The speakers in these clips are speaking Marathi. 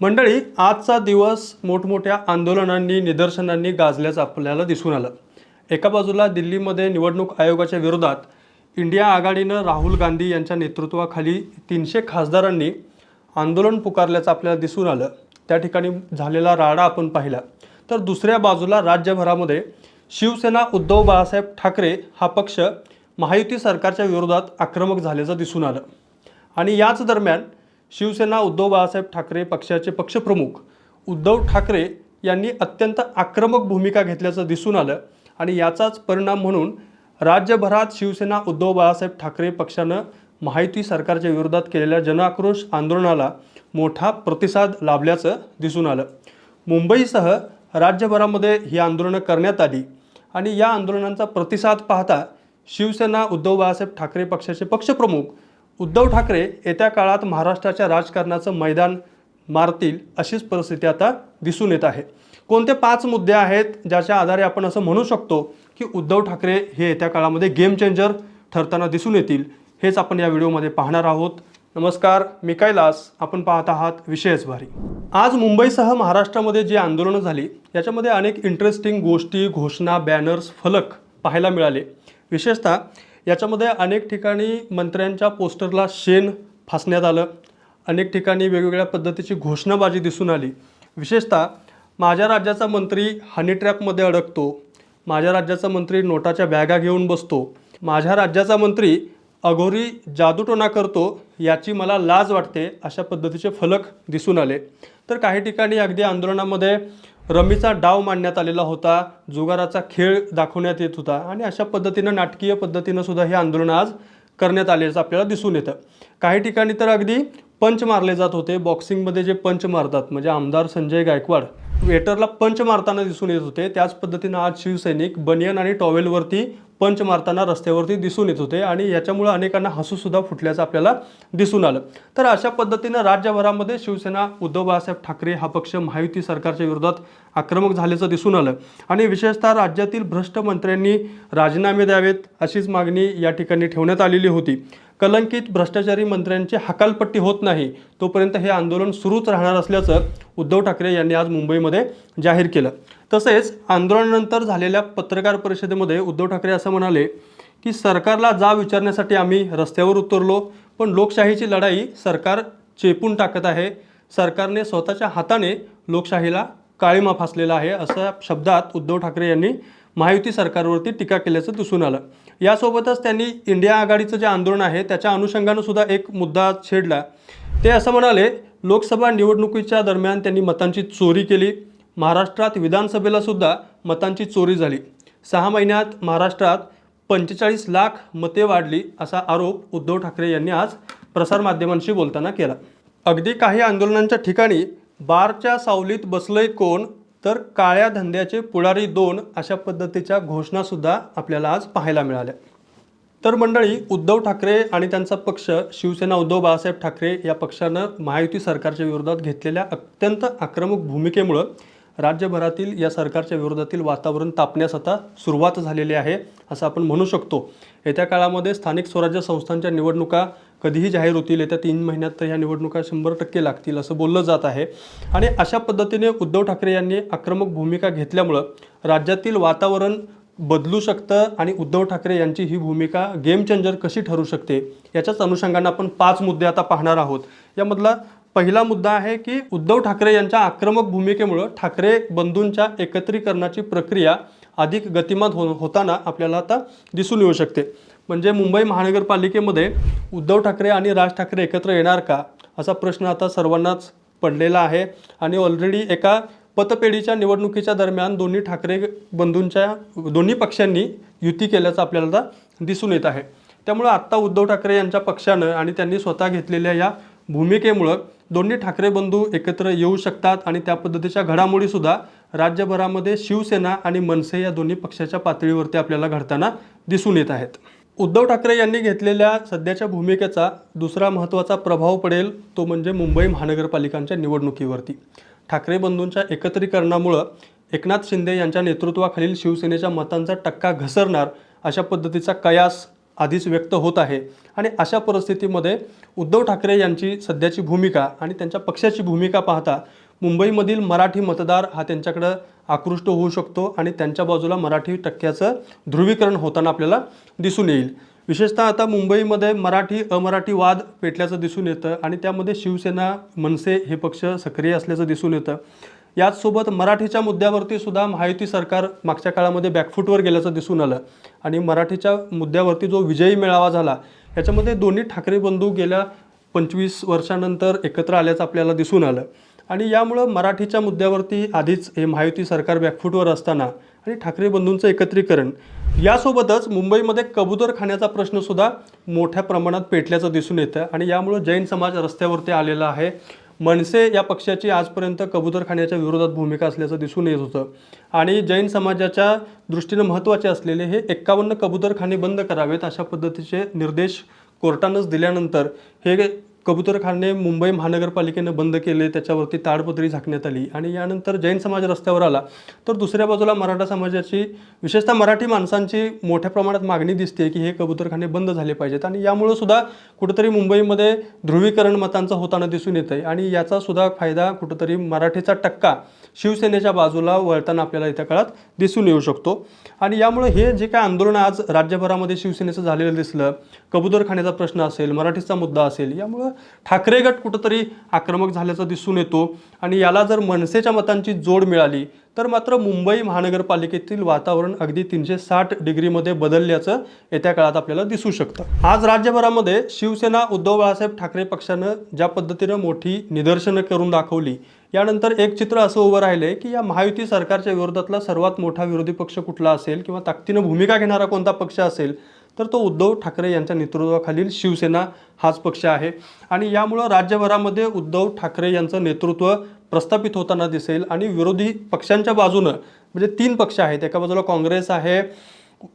मंडळी आजचा दिवस मोठमोठ्या आंदोलनांनी निदर्शनांनी गाजल्याचं आपल्याला दिसून आलं. एका बाजूला दिल्लीमध्ये निवडणूक आयोगाच्या विरोधात इंडिया आघाडीनं राहुल गांधी यांच्या नेतृत्वाखाली तीनशे खासदारांनी आंदोलन पुकारल्याचं आपल्याला दिसून आलं. त्या ठिकाणी झालेला राडा आपण पाहिला. तर दुसऱ्या बाजूला राज्यभरामध्ये शिवसेना उद्धव बाळासाहेब ठाकरे हा पक्ष महायुती सरकारच्या विरोधात आक्रमक झाल्याचं दिसून आलं. आणि याच दरम्यान शिवसेना उद्धव बाळासाहेब ठाकरे पक्षाचे पक्षप्रमुख उद्धव ठाकरे यांनी अत्यंत आक्रमक भूमिका घेतल्याचं दिसून आलं आणि याचाच परिणाम म्हणून राज्यभरात शिवसेना उद्धव बाळासाहेब ठाकरे पक्षानं माहिती सरकारच्या विरोधात केलेल्या जनआक्रोश आंदोलनाला मोठा प्रतिसाद लाभल्याचं दिसून आलं. मुंबईसह राज्यभरामध्ये ही आंदोलनं करण्यात आली आणि या आंदोलनांचा प्रतिसाद पाहता शिवसेना उद्धव बाळासाहेब ठाकरे पक्षाचे पक्षप्रमुख उद्धव ठाकरे येत्या काळात महाराष्ट्राच्या राजकारणाचं मैदान मारतील अशीच परिस्थिती आता दिसून येत आहे. कोणते पाच मुद्दे आहेत ज्याच्या आधारे आपण असं म्हणू शकतो की उद्धव ठाकरे हे येत्या काळामध्ये गेम चेंजर ठरताना दिसून येतील? हेच आपण या व्हिडिओमध्ये पाहणार आहोत. नमस्कार मी कैलास. आपण पाहत आहात विषयच भारी आज मुंबईसह महाराष्ट्रामध्ये जी आंदोलनं झाली याच्यामध्ये अनेक इंटरेस्टिंग गोष्टी घोषणा बॅनर्स फलक पाहायला मिळाले. विशेषतः याच्यामध्ये अनेक ठिकाणी मंत्र्यांच्या पोस्टरला शेण फासण्यात आलं. अनेक ठिकाणी वेगवेगळ्या पद्धतीची घोषणाबाजी दिसून आली. विशेषतः माझ्या राज्याचा मंत्री हनी ट्रॅपमध्ये अडकतो. माझ्या राज्याचा मंत्री नोटाच्या बॅगा घेऊन बसतो. माझ्या राज्याचा मंत्री अघोरी जादूटोना करतो याची मला लाज वाटते अशा पद्धतीचे फलक दिसून आले. तर काही ठिकाणी अगदी आंदोलनामध्ये रमीचा डाव मांडण्यात आलेला होता. जुगाराचा खेळ दाखवण्यात येत होता. आणि अशा पद्धतीनं नाटकीय पद्धतीनं सुद्धा हे आंदोलन आज करण्यात आल्याचं आपल्याला दिसून येतं. काही ठिकाणी तर अगदी पंच मारले जात होते. बॉक्सिंगमध्ये जे पंच मारतात म्हणजे आमदार संजय गायकवाड वेटरला पंच मारताना दिसून येत होते. त्याच पद्धतीनं आज शिवसैनिक बनियन आणि टॉवेलवरती पंच मारताना रस्त्यावरती दिसून येत होते आणि याच्यामुळं अनेकांना हसूसुद्धा फुटल्याचं आपल्याला दिसून आलं. तर अशा पद्धतीनं राज्यभरामध्ये शिवसेना उद्धव बाळासाहेब ठाकरे हा पक्ष महायुती सरकारच्या विरोधात आक्रमक झाल्याचं दिसून आलं. आणि विशेषतः राज्यातील भ्रष्ट मंत्र्यांनी राजीनामे द्यावेत अशीच मागणी या ठिकाणी ठेवण्यात आलेली होती. कलंकित भ्रष्टाचारी मंत्र्यांची हकालपट्टी होत नाही तोपर्यंत हे आंदोलन सुरूच राहणार असल्याचं उद्धव ठाकरे यांनी आज मुंबईमध्ये जाहीर केलं. तसेच आंदोलनानंतर झालेल्या पत्रकार परिषदेमध्ये उद्धव ठाकरे असं म्हणाले की सरकारला जा विचारण्यासाठी आम्ही रस्त्यावर उतरलो पण लोकशाहीची लढाई सरकार चेपून टाकत आहे. सरकारने स्वतःच्या हाताने लोकशाहीला काळीमा फासलेला आहे अशा शब्दात उद्धव ठाकरे यांनी महायुती सरकारवरती टीका केल्याचं दिसून आलं. यासोबतच त्यांनी इंडिया आघाडीचं जे आंदोलन आहे त्याच्या अनुषंगानं सुद्धा एक मुद्दा छेडला. ते असं म्हणाले लोकसभा निवडणुकीच्या दरम्यान त्यांनी मतांची चोरी केली. महाराष्ट्रात विधानसभेला सुद्धा मतांची चोरी झाली. सहा महिन्यात महाराष्ट्रात पंचेचाळीस लाख मते वाढली असा आरोप उद्धव ठाकरे यांनी आज प्रसारमाध्यमांशी बोलताना केला. अगदी काही आंदोलनांच्या ठिकाणी बारच्या सावलीत बसलंय कोण तर काळ्या धंद्याचे पुढारी दोन अशा पद्धतीच्या घोषणासुद्धा आपल्याला आज पाहायला मिळाल्या. तर मंडळी उद्धव ठाकरे आणि त्यांचा पक्ष शिवसेना उद्धव बाळासाहेब ठाकरे या पक्षानं महायुती सरकारच्या विरोधात घेतलेल्या अत्यंत आक्रमक भूमिकेमुळं राज्यभरातील या सरकारच्या विरोधातील वातावरण तापण्यास आता सुरुवात झालेली आहे असं आपण म्हणू शकतो. येत्या काळामध्ये स्थानिक स्वराज्य संस्थांच्या निवडणुका कधीही जाहीर होतील येत्या तीन महिन्यात तर ह्या निवडणुका शंभर टक्के लागतील असं बोललं जात आहे. आणि अशा पद्धतीने उद्धव ठाकरे यांनी आक्रमक भूमिका घेतल्यामुळं राज्यातील वातावरण बदलू शकतं आणि उद्धव ठाकरे यांची ही भूमिका गेम चेंजर कशी ठरू शकते याच्याच अनुषंगानं आपण पाच मुद्दे आता पाहणार आहोत. यामधला पहिला मुद्दा आहे की उद्धव ठाकरे यांच्या आक्रमक भूमिकेमुळं ठाकरे बंधूंच्या एकत्रीकरणाची प्रक्रिया अधिक गतिमान हो होताना आपल्याला आता दिसून येऊ शकते. म्हणजे मुंबई महानगरपालिकेमध्ये उद्धव ठाकरे आणि राज ठाकरे एकत्र येणार का? असा प्रश्न आता सर्वांनाच पडलेला आहे. आणि ऑलरेडी एका पतपेढीच्या निवडणुकीच्या दरम्यान दोन्ही ठाकरे बंधूंच्या दोन्ही पक्षांनी युती केल्याचं आपल्याला आता दिसून येत आहे. त्यामुळं आत्ता उद्धव ठाकरे यांच्या पक्षानं आणि त्यांनी स्वतः घेतलेल्या या भूमिकेमुळं दोन्ही ठाकरे बंधू एकत्र येऊ शकतात आणि त्या पद्धतीच्या घडामोडीसुद्धा राज्यभरामध्ये शिवसेना आणि मनसे या दोन्ही पक्षाच्या पातळीवरती आपल्याला घडताना दिसून येत आहेत. उद्धव ठाकरे यांनी घेतलेल्या सध्याच्या भूमिकेचा दुसरा महत्त्वाचा प्रभाव पडेल तो म्हणजे मुंबई महानगरपालिकांच्या निवडणुकीवरती. ठाकरे बंधूंच्या एकत्रीकरणामुळं एकनाथ शिंदे यांच्या नेतृत्वाखालील शिवसेनेच्या मतांचा टक्का घसरणार अशा पद्धतीचा कयास आधीच व्यक्त होत आहे. आणि अशा परिस्थितीमध्ये उद्धव ठाकरे यांची सध्याची भूमिका आणि त्यांच्या पक्षाची भूमिका पाहता मुंबईमधील मराठी मतदार हा त्यांच्याकडं आकृष्ट होऊ शकतो आणि त्यांच्या बाजूला मराठी टक्क्याचं ध्रुवीकरण होताना आपल्याला दिसून येईल. विशेषतः आता मुंबईमध्ये मराठी अमराठी वाद पेटल्याचं दिसून येतं आणि त्यामध्ये शिवसेना मनसे हे पक्ष सक्रिय असल्याचं दिसून येतं. याचसोबत मराठीच्या मुद्द्यावरती सुद्धा महायुती सरकार मागच्या काळामध्ये बॅकफूटवर गेल्याचं दिसून आलं. आणि मराठीच्या मुद्द्यावरती जो विजयी मेळावा झाला याच्यामध्ये दोन्ही ठाकरे बंधू गेल्या पंचवीस वर्षानंतर एकत्र आल्याचं आपल्याला दिसून आलं. आणि यामुळं मराठीच्या मुद्द्यावरती आधीच हे महायुती सरकार बॅकफूटवर असताना आणि ठाकरे बंधूंचं एकत्रीकरण यासोबतच मुंबईमध्ये कबूतर खाण्याचा प्रश्नसुद्धा मोठ्या प्रमाणात पेटल्याचं दिसून येतं. आणि यामुळं जैन समाज रस्त्यावरती आलेला आहे. मनसे या पक्षाची आजपर्यंत कबूतरखान्याच्या विरोधात भूमिका असल्याचं दिसून येत होतं. आणि जैन समाजाच्या दृष्टीनं महत्त्वाचे असलेले हे एक्कावन्न कबूतरखाने बंद करावेत अशा पद्धतीचे निर्देश कोर्टानंच दिल्यानंतर हे कबुतरखाने मुंबई महानगरपालिकेनं बंद केले त्याच्यावरती ताडपत्री झाकण्यात आली आणि यानंतर जैन समाज रस्त्यावर आला. तर दुसऱ्या बाजूला मराठा समाजाची विशेषतः मराठी माणसांची मोठ्या प्रमाणात मागणी दिसते की हे कबुतरखाने बंद झाले पाहिजेत. आणि यामुळं सुद्धा कुठंतरी मुंबईमध्ये ध्रुवीकरण मतांचं होताना दिसून येतं आहे आणि याचा सुद्धा फायदा कुठंतरी मराठीचा टक्का शिवसेनेच्या बाजूला वळताना आपल्याला येत्या काळात दिसून येऊ शकतो. आणि यामुळे हे जे काय आंदोलन आज राज्यभरामध्ये शिवसेनेचं झालेलं दिसलं कबूतरखाण्याचा प्रश्न असेल मराठीचा मुद्दा असेल यामुळं ठाकरे गट कुठंतरी आक्रमक झाल्याचा दिसून येतो. आणि याला जर मनसेच्या मतांची जोड मिळाली तर मात्र मुंबई महानगरपालिकेतील वातावरण अगदी तीनशे साठ डिग्रीमध्ये बदलल्याचं येत्या काळात आपल्याला दिसू शकतं. आज राज्यभरामध्ये शिवसेना उद्धव बाळासाहेब ठाकरे पक्षानं ज्या पद्धतीनं मोठी निदर्शनं करून दाखवली यानंतर एक चित्र असं उभं राहिलंय की या महायुती सरकारच्या विरोधातला सर्वात मोठा विरोधी पक्ष कुठला असेल किंवा ताकदीनं भूमिका घेणारा कोणता पक्ष असेल तर तो उद्धव ठाकरे यांच्या नेतृत्वाखालील शिवसेना हाच पक्ष आहे. आणि यामुळं राज्यभरामध्ये उद्धव ठाकरे यांचं नेतृत्व प्रस्थापित होताना दिसेल आणि विरोधी पक्षांच्या बाजूनं म्हणजे तीन पक्ष आहेत. एका बाजूला काँग्रेस आहे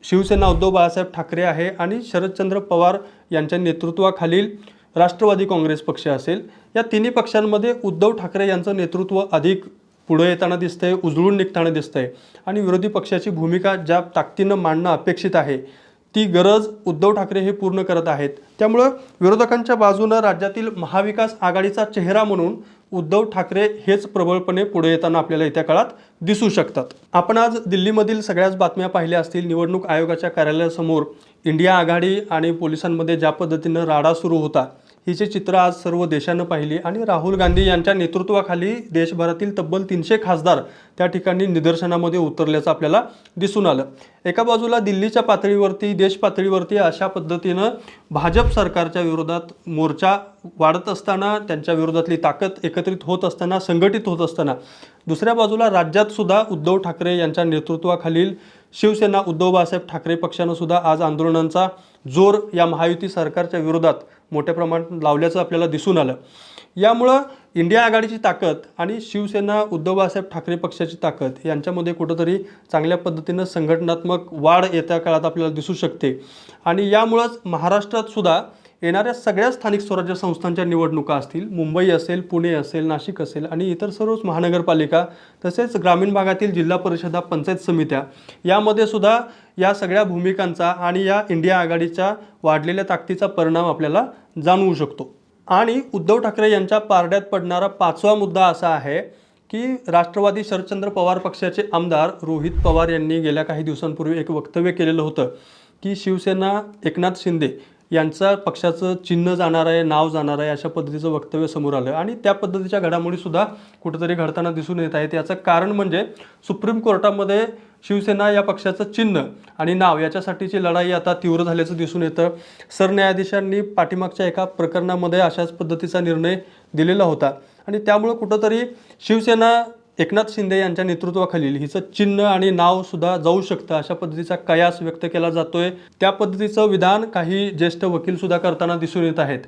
शिवसेना उद्धव बाळासाहेब ठाकरे आहे आणि शरदचंद्र पवार यांच्या नेतृत्वाखालील राष्ट्रवादी काँग्रेस पक्ष असेल. या तिन्ही पक्षांमध्ये उद्धव ठाकरे यांचं नेतृत्व अधिक पुढे येताना दिसतंय उजळून निघताना दिसतंय. आणि विरोधी पक्षाची भूमिका ज्या ताकदीनं मांडणं अपेक्षित आहे ती गरज उद्धव ठाकरे हे पूर्ण करत आहेत. त्यामुळं विरोधकांच्या बाजूनं राज्यातील महाविकास आघाडीचा चेहरा म्हणून उद्धव ठाकरे हेच प्रबळपणे पुढे येताना आपल्याला येत्या काळात दिसू शकतात. आपण आज दिल्लीमधील सगळ्याच बातम्या पाहिल्या असतील. निवडणूक आयोगाच्या कार्यालयासमोर इंडिया आघाडी आणि पोलिसांमध्ये ज्या पद्धतीनं राडा सुरू होता हिचे चित्र आज सर्व देशानं पाहिली आणि राहुल गांधी यांच्या नेतृत्वाखाली देशभरातील तब्बल तीनशे खासदार त्या ठिकाणी निदर्शनामध्ये उतरल्याचं आपल्याला दिसून आलं. एका बाजूला दिल्लीच्या पातळीवरती देश पातळीवरती अशा पद्धतीनं भाजप सरकारच्या विरोधात मोर्चा वाढत असताना त्यांच्या विरोधातली ताकद एकत्रित होत असताना संघटित होत असताना. दुसऱ्या बाजूला राज्यात सुद्धा उद्धव ठाकरे यांच्या नेतृत्वाखालील शिवसेना उद्धव बाळासाहेब ठाकरे पक्षानं सुद्धा आज आंदोलनांचा जोर या महायुती सरकारच्या विरोधात मोठ्या प्रमाणात लावल्याचं आपल्याला दिसून आलं. यामुळं इंडिया आघाडीची ताकद आणि शिवसेना उद्धव बाळासाहेब ठाकरे पक्षाची ताकद यांच्यामध्ये कुठंतरी चांगल्या पद्धतीनं संघटनात्मक वाढ येत्या काळात आपल्याला दिसू शकते. आणि यामुळंच महाराष्ट्रात सुद्धा येणाऱ्या सगळ्या स्थानिक स्वराज्य संस्थांच्या निवडणुका असतील मुंबई असेल पुणे असेल नाशिक असेल आणि इतर सर्वच महानगरपालिका तसेच ग्रामीण भागातील जिल्हा परिषदा पंचायत समित्या यामध्ये सुद्धा या सगळ्या भूमिकांचा आणि या इंडिया आघाडीच्या वाढलेल्या ताकदीचा परिणाम आपल्याला जाणवू शकतो. आणि उद्धव ठाकरे यांच्या पारड्यात पडणारा पाचवा मुद्दा असा आहे की राष्ट्रवादी शरदचंद्र पवार पक्षाचे आमदार रोहित पवार यांनी गेल्या काही दिवसांपूर्वी एक वक्तव्य केलेलं होतं की शिवसेना एकनाथ शिंदे यांचा पक्षाचं चिन्ह जाणार आहे नाव जाणार आहे अशा पद्धतीचं वक्तव्य समोर आलं आणि त्या पद्धतीच्या घडामोडीसुद्धा कुठेतरी घडताना दिसून येत आहेत. याचं कारण म्हणजे सुप्रीम कोर्टामध्ये शिवसेना या पक्षाचं चिन्ह आणि नाव याच्यासाठीची लढाई आता तीव्र झाल्याचं दिसून येतं. सरन्यायाधीशांनी पाठीमागच्या एका प्रकरणामध्ये अशाच पद्धतीचा निर्णय दिलेला होता. आणि त्यामुळं कुठंतरी शिवसेना एकनाथ शिंदे यांच्या नेतृत्वाखालील हिचं चिन्ह आणि नाव सुद्धा जाऊ शकतं अशा पद्धतीचा कयास व्यक्त केला जातोय. त्या पद्धतीचं विधान काही ज्येष्ठ वकील सुद्धा करताना दिसून येत आहेत.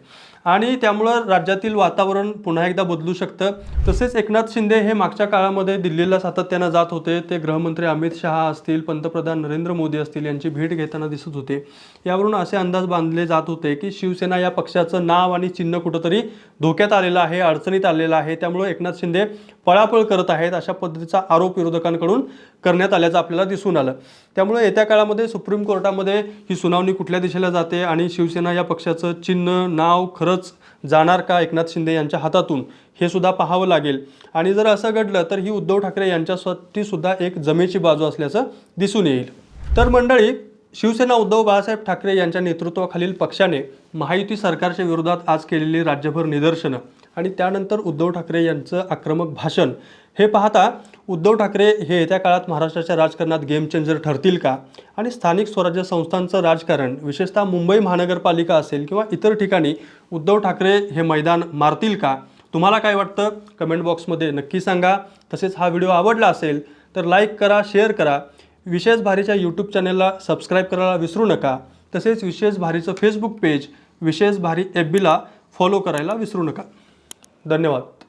आणि त्यामुळं राज्यातील वातावरण पुन्हा एकदा बदलू शकतं. तसेच एकनाथ शिंदे हे मागच्या काळामध्ये दिल्लीला सातत्यानं जात होते. ते गृहमंत्री अमित शहा असतील पंतप्रधान नरेंद्र मोदी असतील यांची भेट घेताना दिसत होते. यावरून असे अंदाज बांधले जात होते की शिवसेना या पक्षाचं नाव आणि चिन्ह कुठंतरी धोक्यात आलेलं आहे अडचणीत आलेलं आहे. त्यामुळे एकनाथ शिंदे पळापळ करत आहेत अशा पद्धतीचा आरोप विरोधकांकडून करण्यात आल्याचं आपल्याला दिसून आलं. त्यामुळे येत्या काळामध्ये सुप्रीम कोर्टामध्ये ही सुनावणी कुठल्या दिशेला जाते आणि शिवसेना या पक्षाचं चिन्ह नाव खरंच जाणार का एकनाथ शिंदे यांच्या हातातून हे सुद्धा पाहावं लागेल. आणि जर असं घडलं तर ही उद्धव ठाकरे यांच्यासाठी सुद्धा एक जमेची बाजू असल्याचं दिसून येईल. तर मंडळी शिवसेना उद्धव बाळासाहेब ठाकरे यांच्या नेतृत्वाखालील पक्षाने महायुती सरकारच्या विरोधात आज केलेली राज्यभर निदर्शनं आणि त्यानंतर उद्धव ठाकरे यांचं आक्रमक भाषण हे पाहता उद्धव ठाकरे हे येत्या काळात महाराष्ट्राच्या राजकारणात गेम चेंजर ठरतील का? आणि स्थानिक स्वराज्य संस्थांचं राजकारण विशेषतः मुंबई महानगरपालिका असेल किंवा इतर ठिकाणी उद्धव ठाकरे हे मैदान मारतील का? तुम्हाला काय वाटतं? कमेंट बॉक्समध्ये नक्की सांगा. तसेच हा व्हिडिओ आवडला असेल तर लाईक करा शेअर करा. विशेष भारीच्या यूट्यूब चॅनलला सबस्क्राईब करायला विसरू नका. तसेच विशेष भारीचं फेसबुक पेज विशेष भारी एफ बीला फॉलो करायला विसरू नका. धन्यवाद.